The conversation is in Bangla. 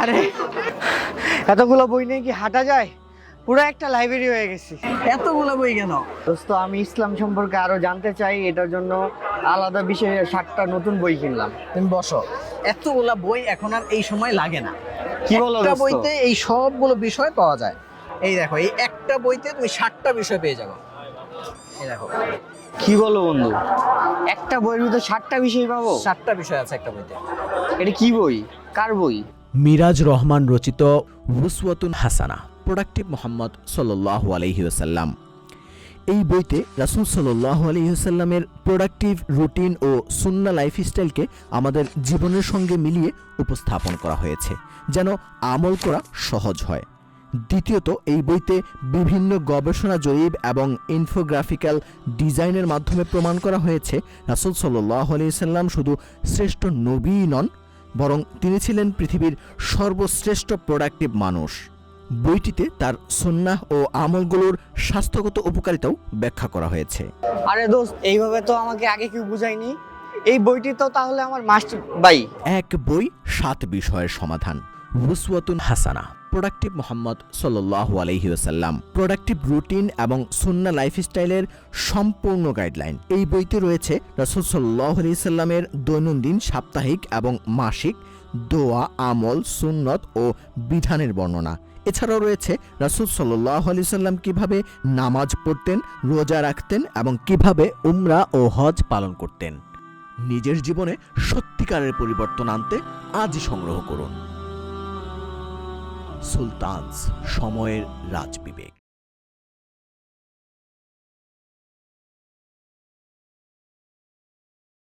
আরে। এতগুলো বই নিয়ে কি হাঁটা যায়? পুরো একটা লাইব্রেরি হয়ে গেছি। এতগুলো বই কেন? দোস্ত আমি ইসলাম সম্পর্কে আরও জানতে চাই এটার জন্য আলাদা বিষয়ে ষাটটা নতুন বই কিনলাম। তুমি বসো। এতগুলা বই এখন আর এই সময় লাগে না। কি বলো একটা বইতে এই সবগুলো বিষয় পাওয়া যায়। এই দেখো এই একটা বইতে তুমি ষাটটা বিষয় পেয়ে যাবে। এই দেখো। কি বলো বন্ধু? একটা বইয়ের ভিতরে ষাটটা বিষয় পাবো? ষাটটা বিষয় আছে একটা বইতে। এটা কি বই? কার বই? মিরাজ রহমান রচিত উসওয়াতুন হাসানা। প্রোডাক্টিভ মোহাম্মদ সাল্লাহ আলহিউসাল্লাম এই বইতে রাসুল সাল্লাহ আলহিউসাল্লামের প্রোডাক্টিভ রুটিন ও সুন্না লাইফস্টাইলকে আমাদের জীবনের সঙ্গে মিলিয়ে উপস্থাপন করা হয়েছে, যেন আমল করা সহজ হয়। দ্বিতীয়ত, এই বইতে বিভিন্ন গবেষণা জরিপ এবং ইনফোগ্রাফিক্যাল ডিজাইনের মাধ্যমে প্রমাণ করা হয়েছে, রাসুল সাল্লাহ আলিয়াল্লাম শুধু শ্রেষ্ঠ নবীই নন বরং তিনি ছিলেন পৃথিবীর সর্বশ্রেষ্ঠ প্রোডাক্টিভ মানুষ। বইটিতে তার সন্ন্যাহ ও আমলগুলোর স্বাস্থ্যগত উপকারিতাও ব্যাখ্যা করা হয়েছে। আরে দোস্ত এইভাবে তো আমাকে আগে কেউ বুঝায়নি। এই বইটি তো তাহলে আমার মাস্টার বাই এক বই সাত বিষয়ের সমাধান। রুসওয়াতুন হাসানা। প্রোডাক্টিভ মোহাম্মদ সাল্লাল্লাহু আলাইহি ওয়াসাল্লাম। প্রোডাক্টিভ রুটিন এবং সুন্না লাইফস্টাইলের সম্পূর্ণ গাইডলাইন এই বইতে রয়েছে রাসূল সাল্লাল্লাহু আলাইহি সাল্লামের দৈনন্দিন সাপ্তাহিক এবং মাসিক দোয়া, আমল, সুন্নত ও বিধানের বর্ণনা। এছাড়াও রয়েছে রাসূল সাল্লাল্লাহু আলাইহি সাল্লাম কীভাবে নামাজ পড়তেন, রোজা রাখতেন এবং কীভাবে উমরা ও হজ পালন করতেন। নিজের জীবনে সত্যিকারের পরিবর্তন আনতে আজই সংগ্রহ করুন। সুলতানস সময়ের রাজবিবেক।